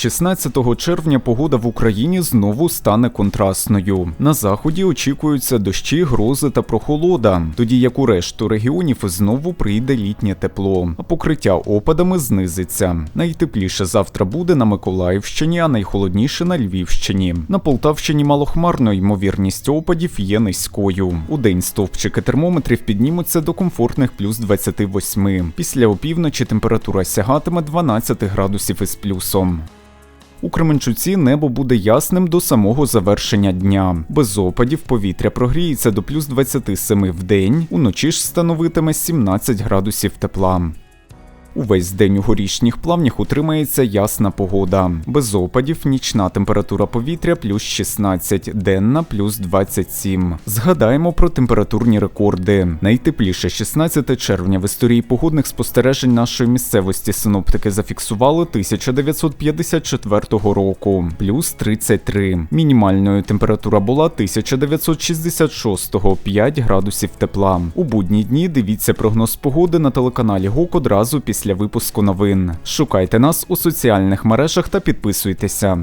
16 червня погода в Україні знову стане контрастною. На заході очікуються дощі, грози та прохолода, тоді як у решту регіонів знову прийде літнє тепло, а покриття опадами знизиться. Найтепліше завтра буде на Миколаївщині, а найхолодніше на Львівщині. На Полтавщині малохмарно ймовірність опадів є низькою. У день стовпчики термометрів піднімуться до комфортних плюс 28. Після опівночі температура сягатиме 12 градусів із плюсом. У Кременчуці небо буде ясним до самого завершення дня. Без опадів повітря прогріється до плюс 27 в день, уночі ж становитиме 17 градусів тепла. Увесь день у горішніх плавнях утримається ясна погода. Без опадів нічна температура повітря плюс 16, денна плюс 27. Згадаємо про температурні рекорди. Найтепліше 16 червня в історії погодних спостережень нашої місцевості синоптики зафіксували 1954 року, плюс 33. Мінімальною температура була 1966 5 градусів тепла. У будні дні дивіться прогноз погоди на телеканалі ГОК одразу після випуску новин. Шукайте нас у соціальних мережах та підписуйтеся.